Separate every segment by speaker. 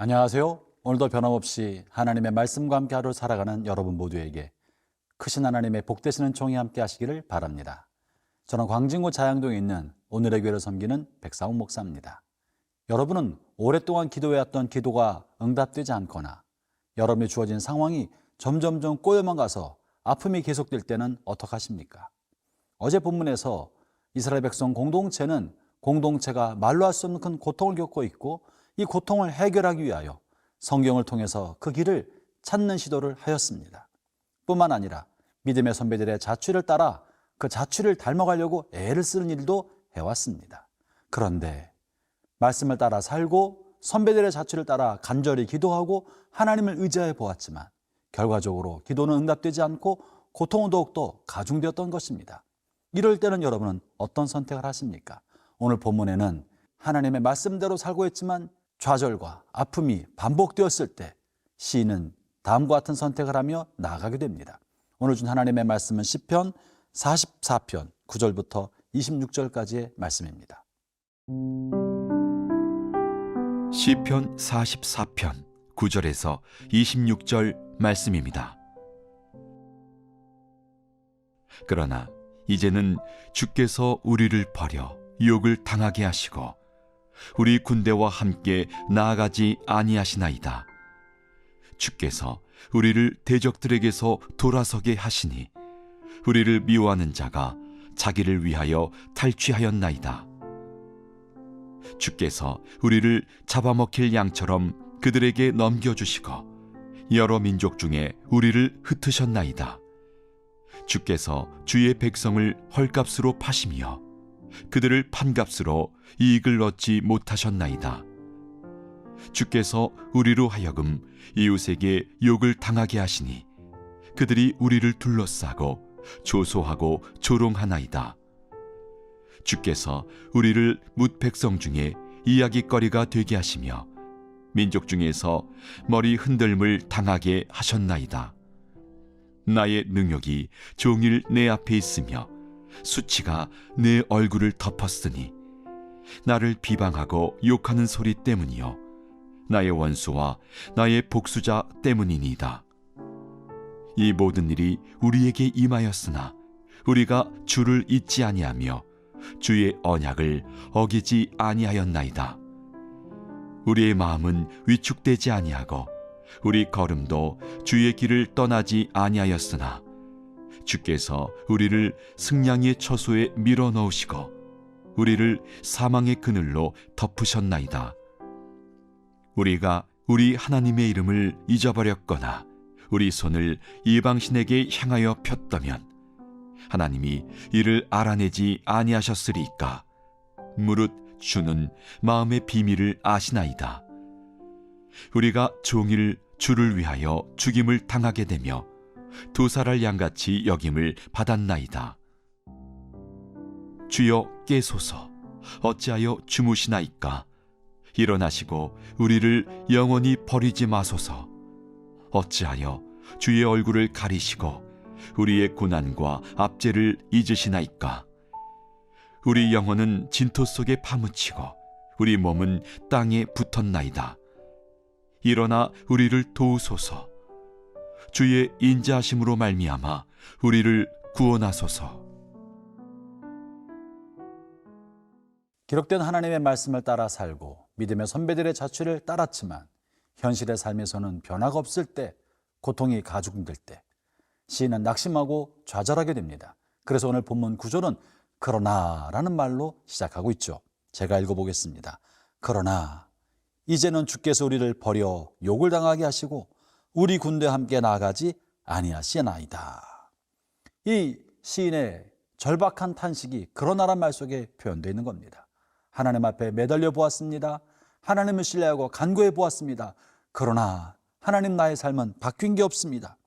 Speaker 1: 안녕하세요. 오늘도 변함없이 하나님의 말씀과 함께 하루 살아가는 여러분 모두에게 크신 하나님의 복되시는 총이 함께 하시기를 바랍니다. 저는 광진구 자양동에 있는 오늘의 교회를 섬기는 백사웅 목사입니다. 여러분은 오랫동안 기도해왔던 기도가 응답되지 않거나 여러분이 주어진 상황이 점점점 꼬여만 가서 아픔이 계속될 때는 어떡하십니까? 어제 본문에서 이스라엘 백성 공동체는 공동체가 말로 할 수 없는 큰 고통을 겪고 있고 이 고통을 해결하기 위하여 성경을 통해서 그 길을 찾는 시도를 하였습니다. 뿐만 아니라 믿음의 선배들의 자취를 따라 그 자취를 닮아가려고 애를 쓰는 일도 해왔습니다. 그런데 말씀을 따라 살고 선배들의 자취를 따라 간절히 기도하고 하나님을 의지해 보았지만 결과적으로 기도는 응답되지 않고 고통은 더욱더 가중되었던 것입니다. 이럴 때는 여러분은 어떤 선택을 하십니까? 오늘 본문에는 하나님의 말씀대로 살고 있지만 좌절과 아픔이 반복되었을 때 시인은 다음과 같은 선택을 하며 나아가게 됩니다. 오늘 준 하나님의 말씀은 시편 44편 9절부터 26절까지의 말씀입니다.
Speaker 2: 시편 44편 9절에서 26절 말씀입니다. 그러나 이제는 주께서 우리를 버려 욕을 당하게 하시고 우리 군대와 함께 나아가지 아니하시나이다. 주께서 우리를 대적들에게서 돌아서게 하시니 우리를 미워하는 자가 자기를 위하여 탈취하였나이다. 주께서 우리를 잡아먹힐 양처럼 그들에게 넘겨주시고 여러 민족 중에 우리를 흩으셨나이다. 주께서 주의 백성을 헐값으로 파시며 그들을 판값으로 이익을 얻지 못하셨나이다. 주께서 우리로 하여금 이웃에게 욕을 당하게 하시니 그들이 우리를 둘러싸고 조소하고 조롱하나이다. 주께서 우리를 뭇 백성 중에 이야기거리가 되게 하시며 민족 중에서 머리 흔들물 당하게 하셨나이다. 나의 능욕이 종일 내 앞에 있으며 수치가 내 얼굴을 덮었으니 나를 비방하고 욕하는 소리 때문이요 나의 원수와 나의 복수자 때문이니이다. 이 모든 일이 우리에게 임하였으나 우리가 주를 잊지 아니하며 주의 언약을 어기지 아니하였나이다. 우리의 마음은 위축되지 아니하고 우리 걸음도 주의 길을 떠나지 아니하였으나 주께서 우리를 승냥이의 처소에 밀어 넣으시고 우리를 사망의 그늘로 덮으셨나이다. 우리가 우리 하나님의 이름을 잊어버렸거나 우리 손을 이방신에게 향하여 폈다면 하나님이 이를 알아내지 아니하셨으리까 무릇 주는 마음의 비밀을 아시나이다. 우리가 종일 주를 위하여 죽임을 당하게 되며 두 살알 양같이 여김을 받았나이다. 주여 깨소서. 어찌하여 주무시나이까? 일어나시고 우리를 영원히 버리지 마소서. 어찌하여 주의 얼굴을 가리시고 우리의 고난과 압제를 잊으시나이까? 우리 영혼은 진토 속에 파묻히고 우리 몸은 땅에 붙었나이다. 일어나 우리를 도우소서 주의 인자하심으로 말미암아 우리를 구원하소서
Speaker 1: 기록된 하나님의 말씀을 따라 살고 믿음의 선배들의 자취를 따랐지만 현실의 삶에서는 변화가 없을 때 고통이 가중될 때 시인은 낙심하고 좌절하게 됩니다. 그래서 오늘 본문 구절은 그러나라는 말로 시작하고 있죠. 제가 읽어보겠습니다. 그러나 이제는 주께서 우리를 버려 욕을 당하게 하시고 우리 군대와 함께 나아가지 아니하시나이다. 이 시인의 절박한 탄식이 그러나란 말 속에 표현되어 있는 겁니다. 하나님 앞에 매달려 보았습니다. 하나님을 신뢰하고 간구해 보았습니다. 그러나 하나님 나의 삶은 바뀐 게 없습니다.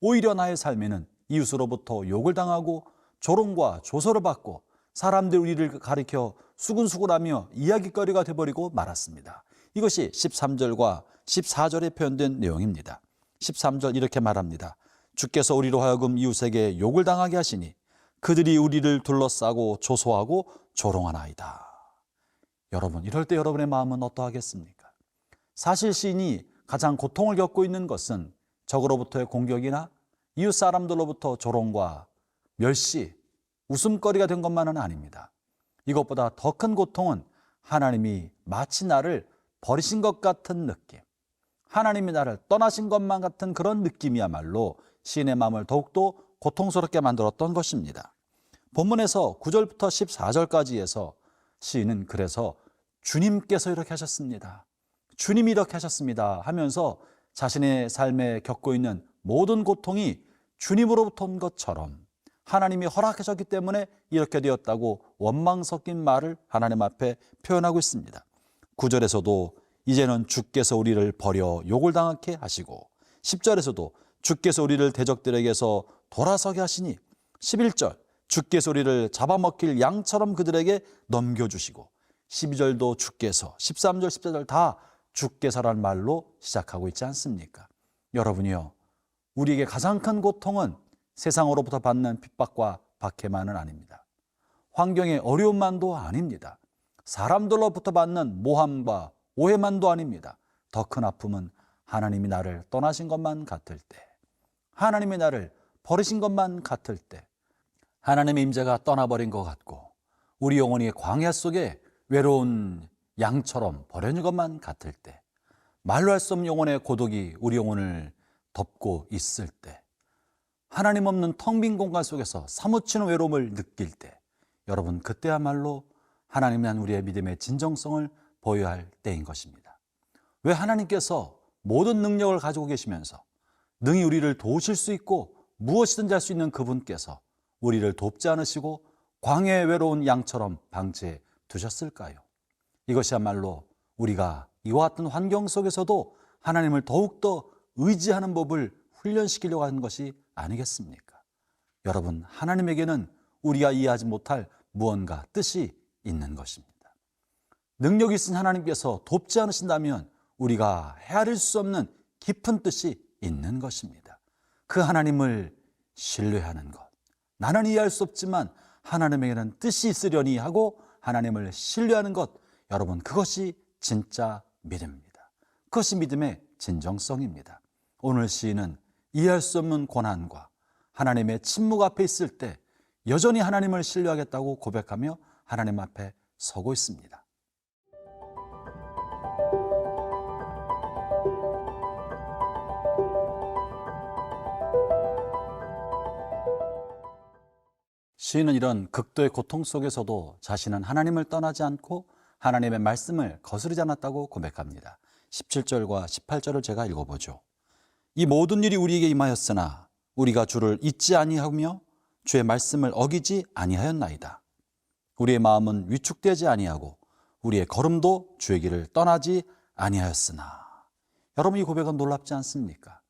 Speaker 1: 오히려 나의 삶에는 이웃으로부터 욕을 당하고 조롱과 조소를 받고 사람들 우리를 가리켜 수군수군하며 이야기거리가 되버리고 말았습니다. 이것이 13절과 14절에 표현된 내용입니다. 13절 이렇게 말합니다. 주께서 우리로 하여금 이웃에게 욕을 당하게 하시니 그들이 우리를 둘러싸고 조소하고 조롱하나이다. 여러분, 이럴 때 여러분의 마음은 어떠하겠습니까? 사실 시인이 가장 고통을 겪고 있는 것은 적으로부터의 공격이나 이웃 사람들로부터 조롱과 멸시, 웃음거리가 된 것만은 아닙니다. 이것보다 더 큰 고통은 하나님이 마치 나를 버리신 것 같은 느낌, 하나님이 나를 떠나신 것만 같은 그런 느낌이야말로 시인의 마음을 더욱더 고통스럽게 만들었던 것입니다. 본문에서 9절부터 14절까지에서 시인은 그래서 주님께서 이렇게 하셨습니다. 주님이 이렇게 하셨습니다. 하면서 자신의 삶에 겪고 있는 모든 고통이 주님으로부터 온 것처럼 하나님이 허락하셨기 때문에 이렇게 되었다고 원망 섞인 말을 하나님 앞에 표현하고 있습니다. 9절에서도 이제는 주께서 우리를 버려 욕을 당하게 하시고 10절에서도 주께서 우리를 대적들에게서 돌아서게 하시니 11절 주께서 우리를 잡아먹힐 양처럼 그들에게 넘겨주시고 12절도 주께서 13절 14절 다 주께서란 말로 시작하고 있지 않습니까? 여러분이요 우리에게 가장 큰 고통은 세상으로부터 받는 핍박과 박해만은 아닙니다. 환경의 어려움만도 아닙니다. 사람들로부터 받는 모함과 오해만도 아닙니다. 더 큰 아픔은 하나님이 나를 떠나신 것만 같을 때, 하나님이 나를 버리신 것만 같을 때, 하나님의 임재가 떠나버린 것 같고, 우리 영혼이 광야 속에 외로운 양처럼 버려진 것만 같을 때, 말로 할 수 없는 영혼의 고독이 우리 영혼을 덮고 있을 때, 하나님 없는 텅 빈 공간 속에서 사무치는 외로움을 느낄 때, 여러분 그때야말로 하나님에 대한 우리의 믿음의 진정성을 보여야 할 때인 것입니다. 왜 하나님께서 모든 능력을 가지고 계시면서 능히 우리를 도우실 수 있고 무엇이든지 할 수 있는 그분께서 우리를 돕지 않으시고 광야의 외로운 양처럼 방치해 두셨을까요? 이것이야말로 우리가 이와 같은 환경 속에서도 하나님을 더욱더 의지하는 법을 훈련시키려고 하는 것이 아니겠습니까? 여러분, 하나님에게는 우리가 이해하지 못할 무언가 뜻이 있는 것입니다. 능력 있으신 하나님께서 돕지 않으신다면 우리가 헤아릴 수 없는 깊은 뜻이 있는 것입니다. 그 하나님을 신뢰하는 것. 나는 이해할 수 없지만 하나님에게는 뜻이 있으려니 하고 하나님을 신뢰하는 것. 여러분, 그것이 진짜 믿음입니다. 그것이 믿음의 진정성입니다. 오늘 시인은 이해할 수 없는 고난과 하나님의 침묵 앞에 있을 때 여전히 하나님을 신뢰하겠다고 고백하며 하나님 앞에 서고 있습니다. 시인은 이런 극도의 고통 속에서도 자신은 하나님을 떠나지 않고 하나님의 말씀을 거스르지 않았다고 고백합니다. 17절과 18절을 제가 읽어보죠. 이 모든 일이 우리에게 임하였으나 우리가 주를 잊지 아니하며 주의 말씀을 어기지 아니하였나이다. 우리의 마음은 위축되지 아니하고 우리의 걸음도 주의 길을 떠나지 아니하였으나 여러분 이 고백은 놀랍지 않습니까?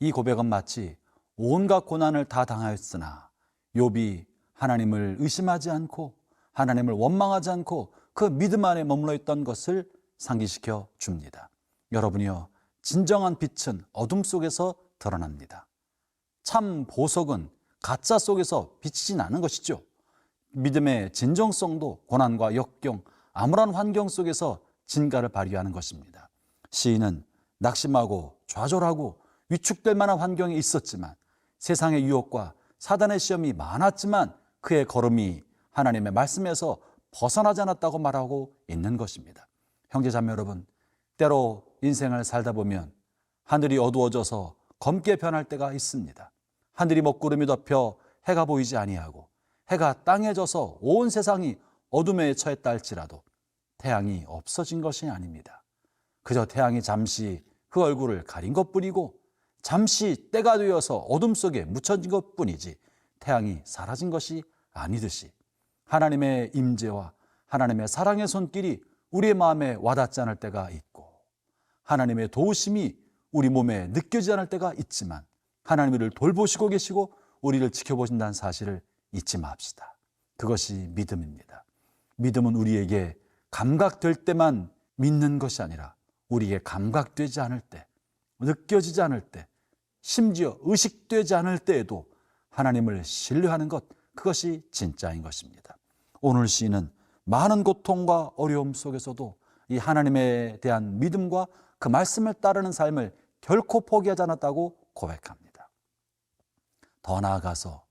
Speaker 1: 이 고백은 마치 온갖 고난을 다 당하였으나 욥이 하나님을 의심하지 않고 하나님을 원망하지 않고 그 믿음 안에 머물러 있던 것을 상기시켜 줍니다. 여러분이요 진정한 빛은 어둠 속에서 드러납니다. 참 보석은 가짜 속에서 비치진 않은 것이죠. 믿음의 진정성도 고난과 역경, 암울한 환경 속에서 진가를 발휘하는 것입니다. 시인은 낙심하고 좌절하고 위축될 만한 환경에 있었지만 세상의 유혹과 사단의 시험이 많았지만 그의 걸음이 하나님의 말씀에서 벗어나지 않았다고 말하고 있는 것입니다. 형제자매 여러분, 때로 인생을 살다 보면 하늘이 어두워져서 검게 변할 때가 있습니다. 하늘이 먹구름이 덮여 해가 보이지 아니하고 해가 땅에 져서 온 세상이 어둠에 처했다 할지라도 태양이 없어진 것이 아닙니다. 그저 태양이 잠시 그 얼굴을 가린 것 뿐이고 잠시 때가 되어서 어둠 속에 묻혀진 것 뿐이지 태양이 사라진 것이 아니듯이 하나님의 임재와 하나님의 사랑의 손길이 우리의 마음에 와닿지 않을 때가 있고 하나님의 도우심이 우리 몸에 느껴지지 않을 때가 있지만 하나님 우리를 돌보시고 계시고 우리를 지켜보신다는 사실을 잊지 맙시다. 그것이 믿음입니다. 믿음은 우리에게 감각될 때만 믿는 것이 아니라 우리에게 감각되지 않을 때, 느껴지지 않을 때, 심지어 의식되지 않을 때에도 하나님을 신뢰하는 것, 그것이 진짜인 것입니다. 오늘 시인은 많은 고통과 어려움 속에서도 이 하나님에 대한 믿음과 그 말씀을 따르는 삶을 결코 포기하지 않았다고 고백합니다. 더 나아가서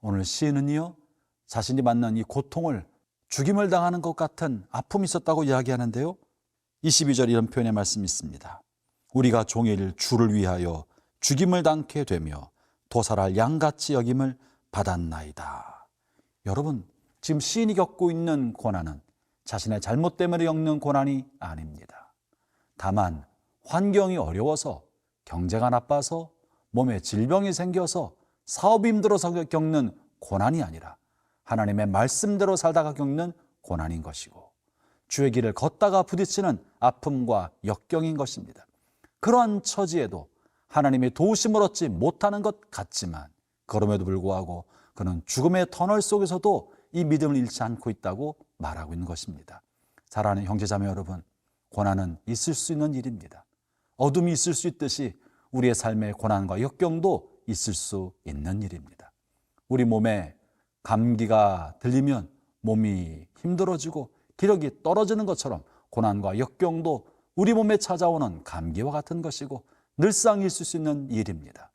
Speaker 1: 오늘 시인은요, 자신이 만난 이 고통을 죽임을 당하는 것 같은 아픔이 있었다고 이야기하는데요. 22절 이런 표현의 말씀이 있습니다. 우리가 종일 주를 위하여 죽임을 당케 되며 도살할 양같이 여김을 받았나이다. 여러분, 지금 시인이 겪고 있는 고난은 자신의 잘못 때문에 겪는 고난이 아닙니다. 다만 환경이 어려워서 경제가 나빠서 몸에 질병이 생겨서 사업이 힘들어서 겪는 고난이 아니라 하나님의 말씀대로 살다가 겪는 고난인 것이고 주의 길을 걷다가 부딪히는 아픔과 역경인 것입니다. 그러한 처지에도 하나님의 도우심을 얻지 못하는 것 같지만 그럼에도 불구하고 그는 죽음의 터널 속에서도 이 믿음을 잃지 않고 있다고 말하고 있는 것입니다. 사랑하는 형제자매 여러분, 고난은 있을 수 있는 일입니다. 어둠이 있을 수 있듯이 우리의 삶의 고난과 역경도 있을 수 있는 일입니다. 우리 몸에 감기가 들리면 몸이 힘들어지고 기력이 떨어지는 것처럼 고난과 역경도 우리 몸에 찾아오는 감기와 같은 것이고 늘상 있을 수 있는 일입니다.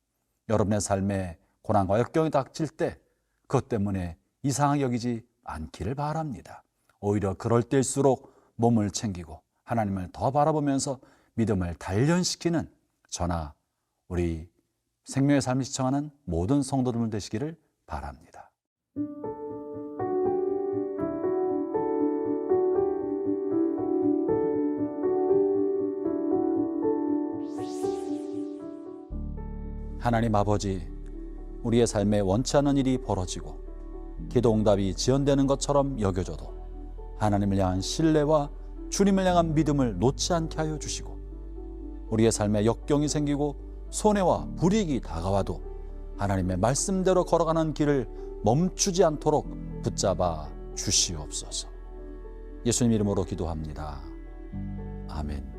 Speaker 1: 여러분의 삶에 고난과 역경이 닥칠 때 그것 때문에 이상하게 여기지 않기를 바랍니다. 오히려 그럴 때일수록 몸을 챙기고 하나님을 더 바라보면서 믿음을 단련시키는 저나 우리 생명의 삶을 시청하는 모든 성도들 되시기를 바랍니다. 하나님 아버지, 우리의 삶에 원치 않은 일이 벌어지고 기도 응답이 지연되는 것처럼 여겨져도 하나님을 향한 신뢰와 주님을 향한 믿음을 놓지 않게 하여 주시고 우리의 삶에 역경이 생기고 손해와 불이익이 다가와도 하나님의 말씀대로 걸어가는 길을 멈추지 않도록 붙잡아 주시옵소서. 예수님 이름으로 기도합니다. 아멘.